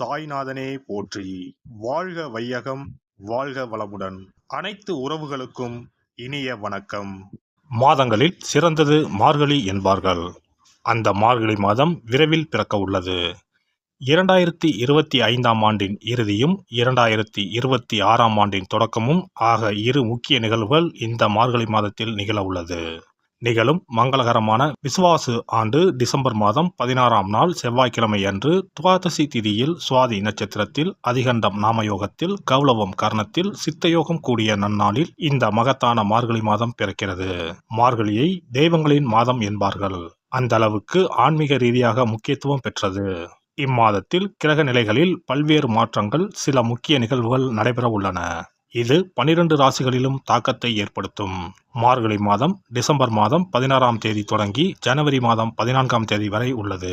சாய்நாதனே போற்றி. வாழ்க வையகம் வாழ்க வளமுடன். அனைத்து உறவுகளுக்கும் இனிய வணக்கம். மாதங்களில் சிறந்தது மார்கழி என்பார்கள். அந்த மார்கழி மாதம் விரைவில் பிறக்க உள்ளது. இரண்டாயிரத்தி இருபத்தி ஐந்தாம் ஆண்டின் இறுதியும் இரண்டாயிரத்தி இருபத்தி ஆறாம் ஆண்டின் தொடக்கமும் ஆக இரு முக்கிய நிகழ்வுகள் இந்த மார்கழி மாதத்தில் நிகழ உள்ளது. நிகழும் மங்களகரமான விசுவாசு ஆண்டு டிசம்பர் மாதம் பதினாறாம் நாள் செவ்வாய்க்கிழமை அன்று துவாதசி திதியில் சுவாதி நட்சத்திரத்தில் அதிகண்டம் நாமயோகத்தில் கௌளவம் கர்ணத்தில் சித்தயோகம் கூடிய நன்னாளில் இந்த மகத்தான மார்கழி மாதம் பிறக்கிறது. மார்கழியை தெய்வங்களின் மாதம் என்பார்கள். அந்த அளவுக்கு ஆன்மீக ரீதியாக முக்கியத்துவம் பெற்றது. இம்மாதத்தில் கிரக நிலைகளில் பல்வேறு மாற்றங்கள் சில முக்கிய நிகழ்வுகள் நடைபெற உள்ளன. இது பனிரெண்டு ராசிகளிலும் தாக்கத்தை ஏற்படுத்தும். மார்கழி மாதம் டிசம்பர் மாதம் பதினாறாம் தேதி தொடங்கி ஜனவரி மாதம் பதினான்காம் தேதி வரை உள்ளது.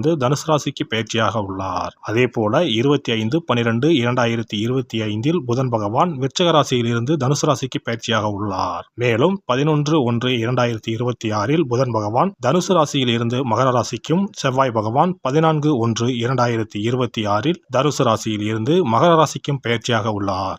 தனுசு ராசிக்கு பயிற்சியாக உள்ளார். அதே போல இருபத்தி ஐந்து பனிரெண்டு இரண்டாயிரத்தி இருபத்தி ஐந்தில் புதன் பகவான் விருச்சக ராசியில் இருந்து தனுசு ராசிக்கு பயிற்சியாக உள்ளார். மேலும் பதினொன்று ஒன்று இரண்டாயிரத்தி இருபத்தி ஆறில் புதன் பகவான் தனுசு ராசியில் இருந்து மகர ராசிக்கும் செவ்வாய் பகவான் பதினான்கு ஒன்று இரண்டாயிரத்தி இருபத்தி ஆறில் தனுசு ராசியில் இருந்து மகர ராசிக்கும் பயிற்சியாக உள்ளார்.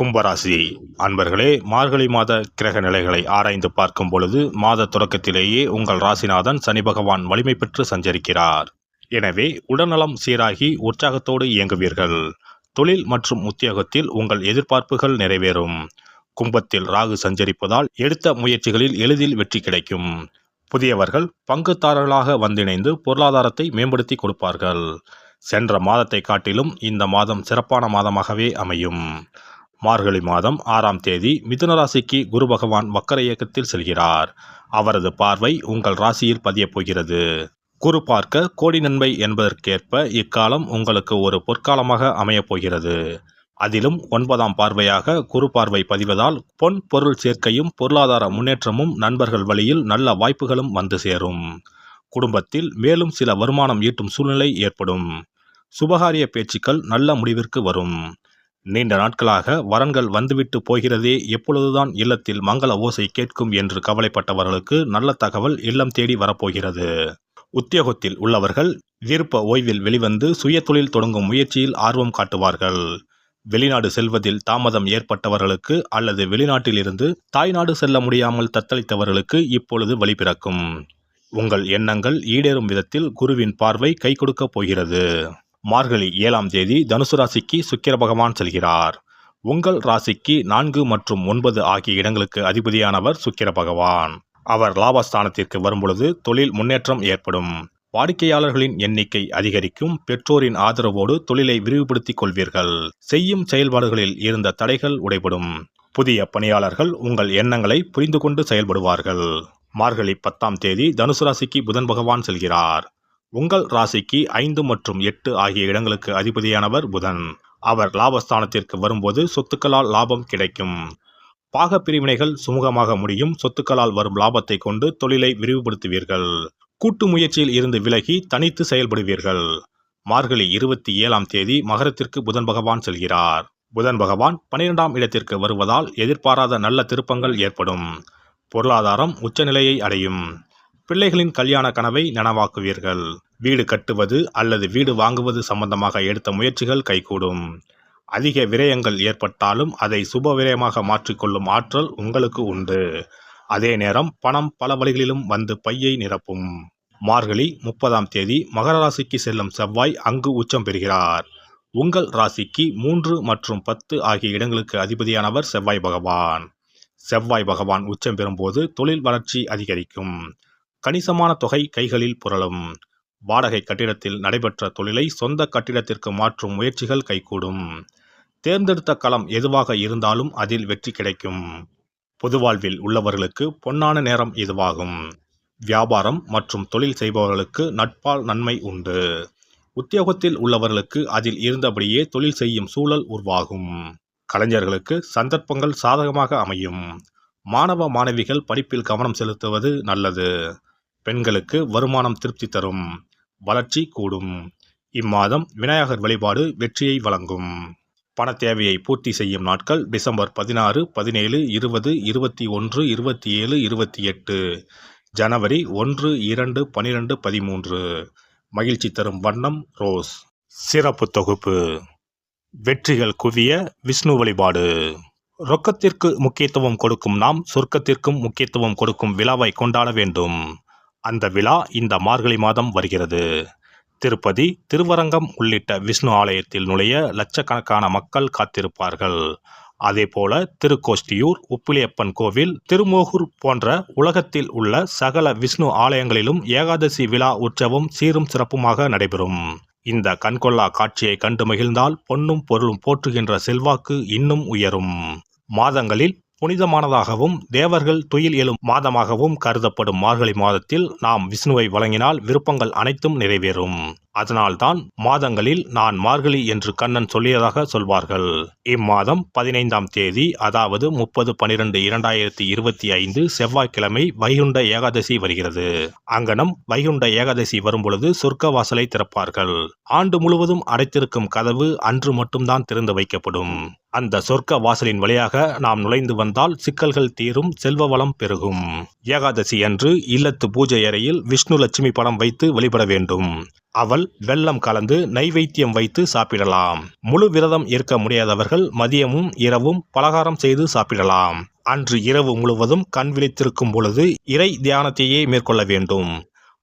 கும்பராசி அன்பர்களே மார்கழி மாத கிரக நிலைகளை ஆராய்ந்து பார்க்கும் பொழுது மாத தொடக்கத்திலேயே உங்கள் ராசிநாதன் சனி பகவான் வலிமை பெற்று சஞ்சரிக்கிறார். எனவே உடல்நலம் சீராகி உற்சாகத்தோடு இயங்குவீர்கள். தொழில் மற்றும் உத்தியோகத்தில் உங்கள் எதிர்பார்ப்புகள் நிறைவேறும். கும்பத்தில் ராகு சஞ்சரிப்பதால் எடுத்த முயற்சிகளில் எளிதில் வெற்றி கிடைக்கும். புதியவர்கள் பங்குதாரர்களாக வந்திணைந்து பொருளாதாரத்தை மேம்படுத்தி கொடுப்பார்கள். சென்ற மாதத்தை காட்டிலும் இந்த மாதம் சிறப்பான மாதமாகவே அமையும். மார்கழி மாதம் ஆறாம் தேதி மிதுன ராசிக்கு குரு பகவான் வக்கர இயக்கத்தில் செல்கிறார். அவரது பார்வை உங்கள் ராசியில் பதியப் போகிறது. குரு பார்க்க கோடி நன்மை என்பதற்கேற்ப இக்காலம் உங்களுக்கு ஒரு பொற்காலமாக அமையப் போகிறது. அதிலும் ஒன்பதாம் பார்வையாக குரு பார்வை பதிவதால் பொன் பொருள் சேர்க்கையும் பொருளாதார முன்னேற்றமும் நண்பர்கள் வழியில் நல்ல வாய்ப்புகளும் வந்து சேரும். குடும்பத்தில் மேலும் சில வருமானம் ஈட்டும் சூழ்நிலை ஏற்படும். சுபகாரிய பேச்சுக்கள் நல்ல முடிவிற்கு வரும். நீண்ட நாட்களாக வரன்கள் வந்துவிட்டு போகிறதே எப்பொழுதுதான் இல்லத்தில் மங்கள ஓசை கேட்கும் என்று கவலைப்பட்டவர்களுக்கு நல்ல தகவல் இல்லம் தேடி வரப்போகிறது. உத்தியோகத்தில் உள்ளவர்கள் விருப்ப ஓய்வில் வெளிவந்து சுய தொழில் தொடங்கும் முயற்சியில் ஆர்வம் காட்டுவார்கள். வெளிநாடு செல்வதில் தாமதம் ஏற்பட்டவர்களுக்கு அல்லது வெளிநாட்டிலிருந்து தாய்நாடு செல்ல முடியாமல் தத்தளித்தவர்களுக்கு இப்பொழுது வழிபிறக்கும் உங்கள் எண்ணங்கள் ஈடேறும் விதத்தில் குருவின் பார்வை கை கொடுக்கப் போகிறது. மார்கழி ஏழாம் தேதி தனுசு ராசிக்கு சுக்கிர பகவான் செல்கிறார். உங்கள் ராசிக்கு நான்கு மற்றும் ஒன்பது ஆகிய இடங்களுக்கு அதிபதியானவர் சுக்கிர பகவான். அவர் லாபஸ்தானத்திற்கு வரும்பொழுது தொழில் முன்னேற்றம் ஏற்படும். வாடிக்கையாளர்களின் எண்ணிக்கை அதிகரிக்கும். பெற்றோரின் ஆதரவோடு தொழிலை விரிவுபடுத்திக் கொள்வீர்கள். செய்யும் செயல்பாடுகளில் இருந்த தடைகள் உடைபடும். புதிய பணியாளர்கள் உங்கள் எண்ணங்களை புரிந்து கொண்டு செயல்படுவார்கள். மார்கழி பத்தாம் தேதி தனுசு ராசிக்கு புதன் பகவான் செல்கிறார். உங்கள் ராசிக்கு ஐந்து மற்றும் எட்டு ஆகிய இடங்களுக்கு அதிபதியானவர் புதன். அவர் லாபஸ்தானத்திற்கு வரும்போது சொத்துக்களால் லாபம் கிடைக்கும். பாக பிரிவினைகள் சுமூகமாக முடியும். சொத்துக்களால் வரும் லாபத்தை கொண்டு தொழிலை விரிவுபடுத்துவீர்கள். கூட்டு முயற்சியில் இருந்து விலகி தனித்து செயல்படுவீர்கள். மார்கழி இருபத்தி ஏழாம் தேதி மகரத்திற்கு புதன் பகவான் செல்கிறார். புதன் பகவான் பனிரெண்டாம் இடத்திற்கு வருவதால் எதிர்பாராத நல்ல திருப்பங்கள் ஏற்படும். பொருளாதாரம் உச்சநிலையை அடையும். பிள்ளைகளின் கல்யாண கனவை நனவாக்குவீர்கள். வீடு கட்டுவது அல்லது வீடு வாங்குவது சம்பந்தமாக எடுத்த முயற்சிகள் கைகூடும். அதிக விரயங்கள் ஏற்பட்டாலும் அதை சுப விரயமாக மாற்றிக்கொள்ளும் ஆற்றல் உங்களுக்கு உண்டு. அதே நேரம் பணம் பல வழிகளிலும் வந்து பையை நிரப்பும். மார்கழி முப்பதாம் தேதி மகர ராசிக்கு செல்லும் செவ்வாய் அங்கு உச்சம் பெறுகிறார். உங்கள் ராசிக்கு மூன்று மற்றும் பத்து ஆகிய இடங்களுக்கு அதிபதியானவர் செவ்வாய் பகவான். செவ்வாய் பகவான் உச்சம் பெறும்போது தொழில் வளர்ச்சி அதிகரிக்கும். கணிசமான தொகை கைகளில் புரளும். வாடகை கட்டிடத்தில் நடைபெற்ற தொழிலை சொந்த கட்டிடத்திற்கு மாற்றும் முயற்சிகள் கைகூடும். தேர்ந்தெடுத்த களம் எதுவாக இருந்தாலும் அதில் வெற்றி கிடைக்கும். பொது வாழ்வில் உள்ளவர்களுக்கு பொன்னான நேரம் இதுவாகும் வியாபாரம் மற்றும் தொழில் செய்பவர்களுக்கு நட்பால் நன்மை உண்டு. உத்தியோகத்தில் உள்ளவர்களுக்கு அதில் இருந்தபடியே தொழில் செய்யும் சூழல் உருவாகும். கலைஞர்களுக்கு சந்தர்ப்பங்கள் சாதகமாக அமையும். மாணவ மாணவிகள் படிப்பில் கவனம் செலுத்துவது நல்லது. பெண்களுக்கு வருமானம் திருப்தி தரும். வளர்ச்சி கூடும். இம்மாதம் விநாயகர் வழிபாடு வெற்றியை வழங்கும். பண தேவையை பூர்த்தி செய்யும் நாட்கள் டிசம்பர் பதினாறு பதினேழு இருபது இருபத்தி ஒன்று இருபத்தி ஏழு இருபத்தி எட்டு. ஜனவரி ஒன்று இரண்டு பனிரெண்டு பதிமூன்று. மகிழ்ச்சி தரும் வண்ணம் ரோஸ். சிறப்பு தொகுப்பு. வெற்றிகள் குவிய விஷ்ணு வழிபாடு. ரொக்கத்திற்கு முக்கியத்துவம் கொடுக்கும் நாம் சொர்க்கத்திற்கும் முக்கியத்துவம் கொடுக்கும் விழாவை கொண்டாட வேண்டும். அந்த விழா இந்த மார்கழி மாதம் வருகிறது. திருப்பதி திருவரங்கம் உள்ளிட்ட விஷ்ணு ஆலயத்தில் நுழைய லட்சக்கணக்கான மக்கள் காத்திருப்பார்கள். அதேபோல திருக்கோஷ்டியூர் உப்பிலியப்பன் கோவில் திருமோகூர் போன்ற உலகத்தில் உள்ள சகல விஷ்ணு ஆலயங்களிலும் ஏகாதசி விழா உற்சவம் சீரும் சிறப்புமாக நடைபெறும். இந்த கண்கொள்ளா காட்சியை கண்டு மகிழ்ந்தால் பொன்னும் பொருளும் போற்றுகின்ற செல்வாக்கு இன்னும் உயரும். மாதங்களில் புனிதமானதாகவும் தேவர்கள் துயில் எழும் மாதமாகவும் கருதப்படும் மார்கழி மாதத்தில் நாம் விஷ்ணுவை வழங்கினால் விருப்பங்கள் அனைத்தும் நிறைவேறும். அதனால்தான் மாதங்களில் நான் மார்கழி என்று கண்ணன் சொல்லியதாக சொல்வார்கள். இம்மாதம் பதினைந்தாம் தேதி அதாவது முப்பது பனிரெண்டு இரண்டாயிரத்தி இருபத்தி ஐந்து செவ்வாய்க்கிழமை வைகுண்ட ஏகாதசி வருகிறது. அங்கனம் வைகுண்ட ஏகாதசி வரும்பொழுது சொர்க்க வாசலை திறப்பார்கள். ஆண்டு முழுவதும் அடைத்திருக்கும் கதவு அன்று மட்டும்தான் திறந்து வைக்கப்படும். அந்த சொர்க்க வாசலின் வழியாக நாம் நுழைந்து வந்தால் சிக்கல்கள் தீரும் செல்வ வளம் பெருகும். ஏகாதசி அன்று இல்லத்து பூஜை அறையில் விஷ்ணு லட்சுமி படம் வைத்து வழிபட வேண்டும். அவள் வெள்ளம் கலந்து நைவேத்தியம் வைத்து சாப்பிடலாம். முழு விரதம் இருக்க முடியாதவர்கள் மதியமும் இரவும் பலகாரம் செய்து சாப்பிடலாம். அன்று இரவு முழுவதும் கண் விழித்திருக்கும் பொழுது இறை தியானத்தையே மேற்கொள்ள வேண்டும்.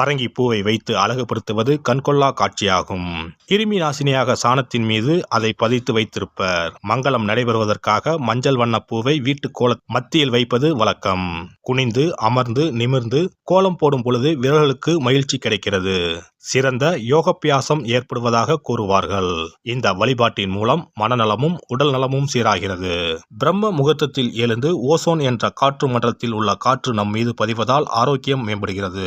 பரங்கி பூவை வைத்து அழகுபடுத்துவது கண்கொள்ளா காட்சியாகும். கிருமி நாசினியாக சாணத்தின் மீது அதை பதித்து வைத்திருப்பர். மங்களம் நடைபெறுவதற்காக மஞ்சள் வண்ண பூவை வீட்டு கோல மத்தியில் வைப்பது வழக்கம். குனிந்து அமர்ந்து நிமிர்ந்து கோலம் போடும் பொழுது விரல்களுக்கு மகிழ்ச்சி கிடைக்கிறது. சிறந்த யோகப்பியாசம் ஏற்படுவதாக கூறுவார்கள். இந்த வழிபாட்டின் மூலம் மனநலமும் உடல் நலமும் சீராகிறது. பிரம்ம முகூர்த்தத்தில் எழுந்து ஓசோன் என்ற காற்று மண்டலத்தில் உள்ள காற்று நம் மீது பதிவதால் ஆரோக்கியம் மேம்படுகிறது.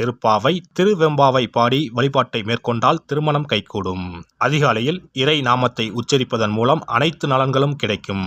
திருப்பாவை திருவெம்பாவை பாடி வழிபாட்டை மேற்கொண்டால் திருமணம் கைகூடும். அதிகாலையில் இறை நாமத்தை உச்சரிப்பதன் மூலம் அனைத்து நலன்களும் கிடைக்கும்.